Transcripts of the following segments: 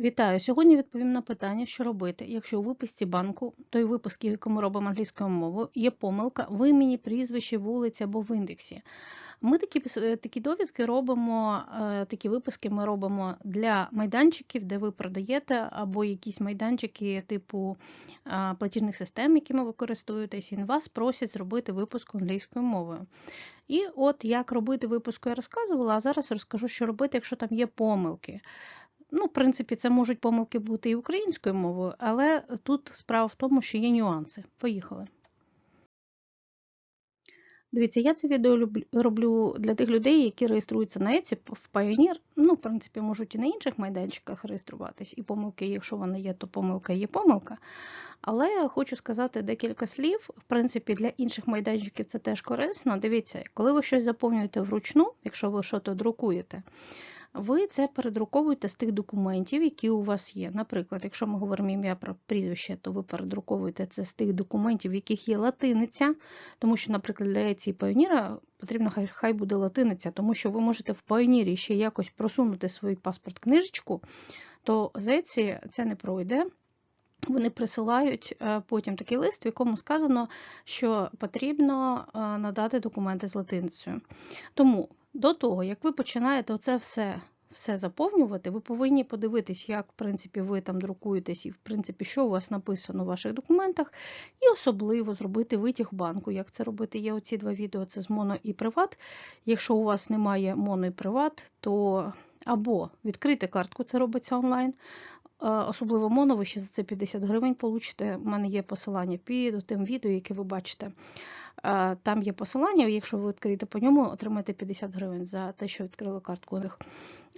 Вітаю! Сьогодні відповім на питання, що робити, якщо у виписці банку, той випуск, який ми робимо англійською мовою, є помилка в імені, прізвищі, вулиці або в індексі. Ми такі такі довідки робимо, е, такі виписки ми робимо для майданчиків, де ви продаєте, або якісь майданчики типу е, платіжних систем, якими ви користуєтесь, і вас просять зробити випуск англійською мовою. І от як робити випуск, я розказувала, а зараз розкажу, що робити, якщо там є помилки. Ну, в принципі, це можуть помилки бути і українською мовою, але тут справа в тому, що є нюанси. Поїхали. Дивіться, я це відео роблю для тих людей, які реєструються на Etsy, в Pioneer. Ну, в принципі, можуть і на інших майданчиках реєструватись, і помилки, якщо вони є, то помилка є помилка. Але хочу сказати декілька слів. В принципі, для інших майданчиків це теж корисно. Дивіться, коли ви щось заповнюєте вручну, якщо ви щось друкуєте, ви це передруковуєте з тих документів, які у вас є. Наприклад, якщо ми говоримо ім'я про прізвище, то ви передруковуєте це з тих документів, в яких є латиниця, тому що, наприклад, для цієї Pioneer потрібно хай, хай буде латиниця, тому що ви можете в Pioneer ще якось просунути свій паспорт-книжечку, то з Etsy це не пройде. Вони присилають е, потім такий лист, в якому сказано, що потрібно е, надати документи з латиницею. Тому до того, як ви починаєте оце все, все заповнювати, ви повинні подивитись, як в принципі, ви там друкуєтесь, і в принципі, що у вас написано в ваших документах, і особливо зробити витяг банку. Як це робити? Є оці два відео: це з моно і приват. Якщо у вас немає моно і приват, то або відкрити картку, це робиться онлайн. Е, Особливо моно, ви ще за це 50 гривень получите. У мене є посилання під тим відео, яке ви бачите. Там є посилання, якщо ви відкриєте по ньому, отримаєте 50 гривень за те, що відкрили картку у них.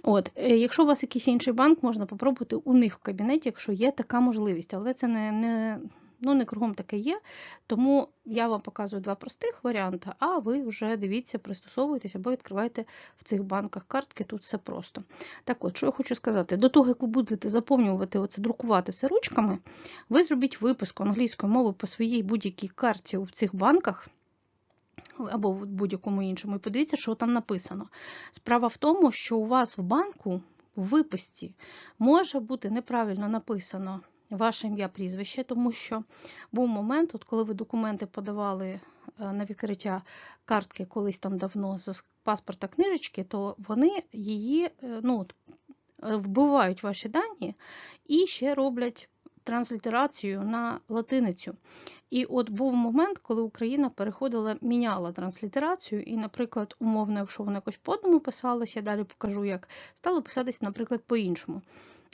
От, е, якщо у вас якийсь інший банк, можна попробувати у них в кабінеті, якщо є така можливість, але це не, не, ну, не кругом таке є. Тому я вам показую два простих варіанти, а ви вже дивіться, пристосовуєтесь або відкриваєте в цих банках картки, тут все просто. Так от, що я хочу сказати, до того, як ви будете заповнювати оце, друкувати все ручками, ви зробіть виписку англійської мови по своїй будь-якій карті у цих банках або в будь-якому іншому, і подивіться, що там написано. Справа в тому, що у вас в банку в виписці може бути неправильно написано ваше ім'я прізвище, тому що був момент, от коли ви документи подавали е, на відкриття картки колись там давно з паспорта книжечки, то вони її е, ну, е, вбивають ваші дані і ще роблять транслітерацію на латиницю. І от був момент, коли Україна переходила, міняла транслітерацію, і, наприклад, умовно, якщо воно якось по одному писалося, я далі покажу, як стало писатися, наприклад, по-іншому.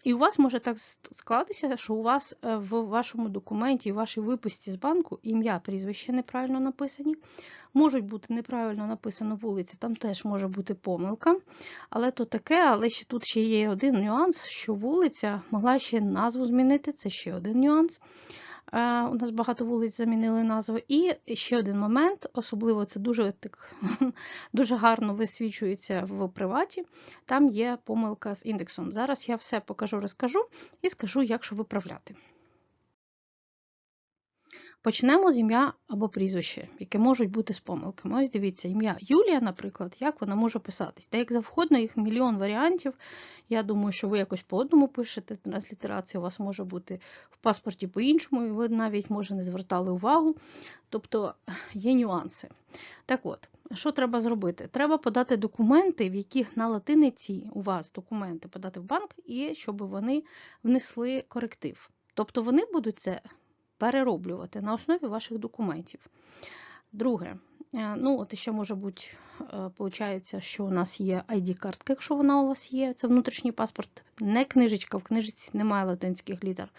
І у вас може так склатися, що у вас е, в вашому документі, в вашій виписці з банку ім'я, прізвище неправильно написані. Можуть бути неправильно написано вулиці, там теж може бути помилка. Але то таке, але ще тут ще є один нюанс, що вулиця могла ще назву змінити, це ще один нюанс. Е, У нас багато вулиць замінили назву. І ще один момент, особливо це дуже так, дуже гарно висвічується в приваті. Там є помилка з індексом. Зараз я все покажу, розкажу і скажу, як що виправляти. Почнемо з ім'я або прізвище, яке можуть бути з помилками. Ось дивіться, ім'я Юлія, наприклад, як вона може писатись. Та як завгодно, їх мільйон варіантів. Я думаю, що ви якось по одному пишете. Транслітерація у вас може бути в паспорті по-іншому, і ви навіть, може, не звертали увагу. Тобто є нюанси. Так от, що треба зробити? Треба подати документи, в яких на латиниці у вас документи подати в банк, і щоб вони внесли коректив. Тобто вони будуть це перероблювати на основі ваших документів. Друге, е, ну от ще може бути, виходить, що у нас є ID-картка, якщо вона у вас є, це внутрішній паспорт, не книжечка, в книжці немає латинських літер.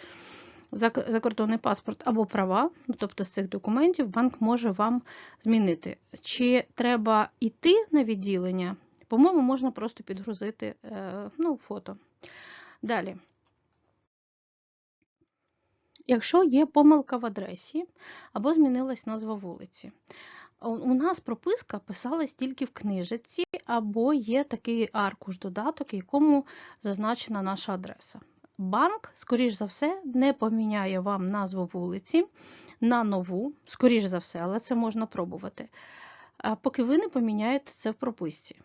Закордонний паспорт або права, ну, тобто з цих документів банк може вам змінити. Чи треба йти на відділення? По-моєму, можна просто підгрузити е, ну, фото. Далі. Якщо є помилка в адресі або змінилась назва вулиці, у нас прописка писалась тільки в книжці, або є такий аркуш-додаток, якому зазначена наша адреса. Банк, скоріш за все, не поміняє вам назву вулиці на нову, скоріш за все, але це можна пробувати, поки ви не поміняєте це в прописці.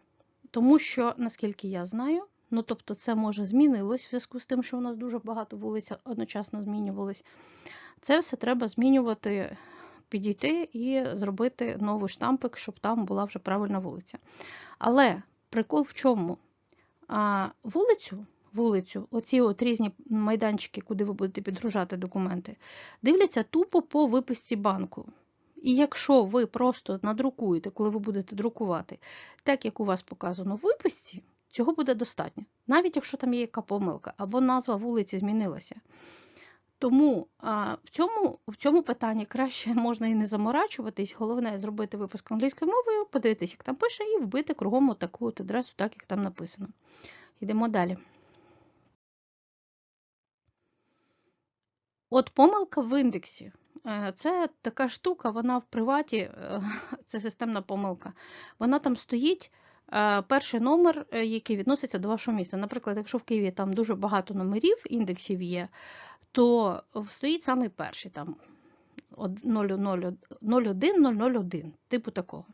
Тому що, наскільки я знаю, Ну, тобто, це може змінилось в зв'язку з тим, що у нас дуже багато вулиць одночасно змінювались. Це все треба змінювати, підійти і зробити новий штампик, щоб там була вже правильна вулиця. Але прикол в чому? А, Вулицю, вулицю, оці от різні майданчики, куди ви будете підгружати документи, дивляться тупо по виписці банку. І якщо ви просто надрукуєте, коли ви будете друкувати, так як у вас показано в виписці, цього буде достатньо. Навіть якщо там є яка помилка або назва вулиці змінилася. Тому а, в цьому в цьому питанні краще можна і не заморачуватись. Головне зробити випуск англійською мовою, подивитися, як там пише, і вбити кругом таку от адресу, так як там написано. Йдемо далі. От помилка в індексі. Е, це така штука, вона в приваті, е, це системна помилка. Вона там стоїть. Е, перший номер, який відноситься до вашого міста. Наприклад, якщо в Києві там дуже багато номерів, індексів є, то стоїть самий перший там 01001, типу такого.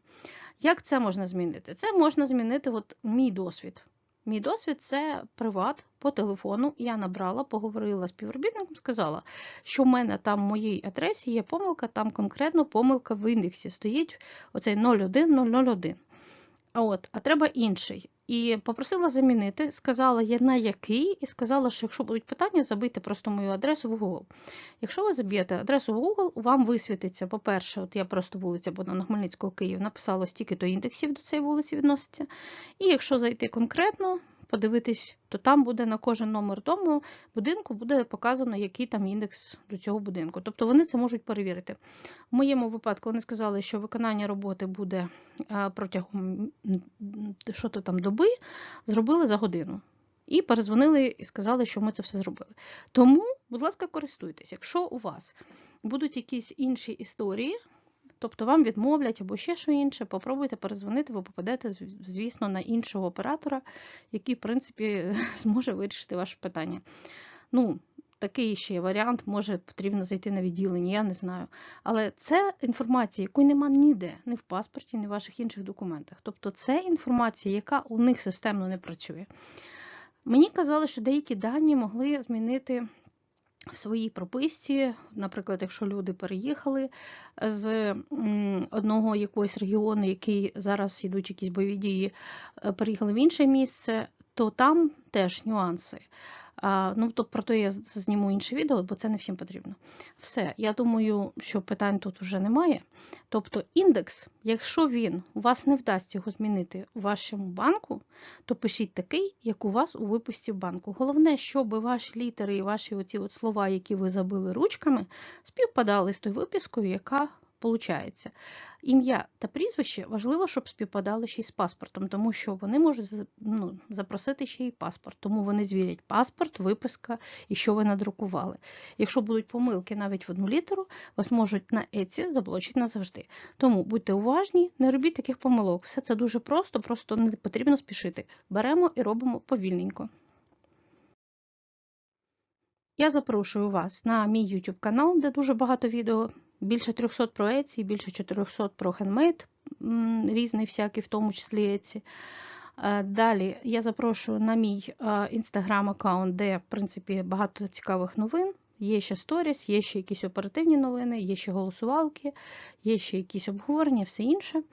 Як це можна змінити? Це можна змінити от мій досвід. Мій досвід це приват по телефону. Я набрала, поговорила з співробітником, сказала, що в мене там в моїй адресі є помилка, там конкретно помилка в індексі стоїть оцей 01001. От, а треба інший. І попросила замінити, сказала я на який, і сказала, що якщо будуть питання, забийте просто мою адресу в Google. Якщо ви заб'єте адресу в Google, вам висвітиться, по-перше, от я просто вулиця Богдана Хмельницького Київ написала стільки то індексів до цієї вулиці відноситься. І якщо зайти конкретно, подивитись, то там буде на кожен номер дому будинку буде показано, який там індекс до цього будинку. Тобто вони це можуть перевірити. В моєму випадку вони сказали, що виконання роботи буде протягом що то там доби, зробили за годину. І перезвонили і сказали, що ми це все зробили. Тому, будь ласка, користуйтесь. Якщо у вас будуть якісь інші історії, Тобто вам відмовлять або ще що інше, попробуйте перезвонити, ви попадете, звісно, на іншого оператора, який, в принципі, зможе вирішити ваше питання. Ну, Такий ще варіант, може потрібно зайти на відділення, я не знаю. Але це інформація, якої нема ніде, ні в паспорті, ні в ваших інших документах. Тобто це інформація, яка у них системно не працює. Мені казали, що деякі дані могли змінити в своїй прописці, наприклад, якщо люди переїхали з одного якогось регіону, який зараз йдуть якісь бойові дії, е, переїхали в інше місце, то там теж нюанси. Ну, то про то я зніму інше відео, бо це не всім потрібно. Все, я думаю, що питань тут вже немає. Тобто індекс, якщо він у вас не вдасться його змінити у вашому банку, то пишіть такий, як у вас у виписці банку. Головне, щоб ваші літери і ваші оці от слова, які ви забили ручками, співпадали з тою випискою, яка Получається, ім'я та прізвище важливо, щоб співпадали ще й з паспортом, тому що вони можуть ну, запросити ще й паспорт, тому вони звірять паспорт, виписка і що ви надрукували. Якщо будуть помилки навіть в одну літеру, вас можуть на еці заблочити назавжди. Тому будьте уважні, не робіть таких помилок. Все це дуже просто, просто не потрібно спішити. Беремо і робимо повільненько. Я запрошую вас на мій YouTube канал, де дуже багато відео. Більше 300 про Еці, більше 400 про хендмейд, різний всякий, в тому числі Еці. Е, далі я запрошую на мій інстаграм-аккаунт, де, в принципі, багато цікавих новин. Є ще сторіс, є ще якісь оперативні новини, є ще голосувалки, є ще якісь обговорення, все інше.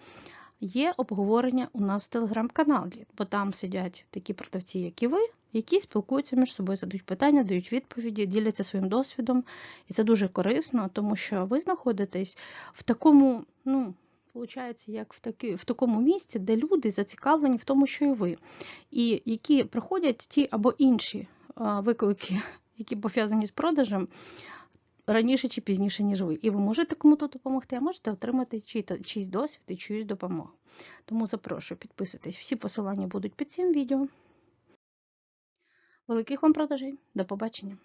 Є обговорення у нас в телеграм-каналі, бо там сидять такі продавці, як і ви, які спілкуються між собою, задають питання, дають відповіді, діляться своїм досвідом. І це дуже корисно, тому що ви знаходитесь в такому, ну, виходить, як в таки, в такому місці, де люди зацікавлені в тому, що і ви, і які приходять ті або інші виклики, які пов'язані з продажем. Раніше чи пізніше, ніж ви. І ви можете кому-то допомогти, а можете отримати чийсь досвід і чиюсь допомогу. Тому запрошую, підписуйтесь. Всі посилання будуть під цим відео. Великих вам продажей. До побачення!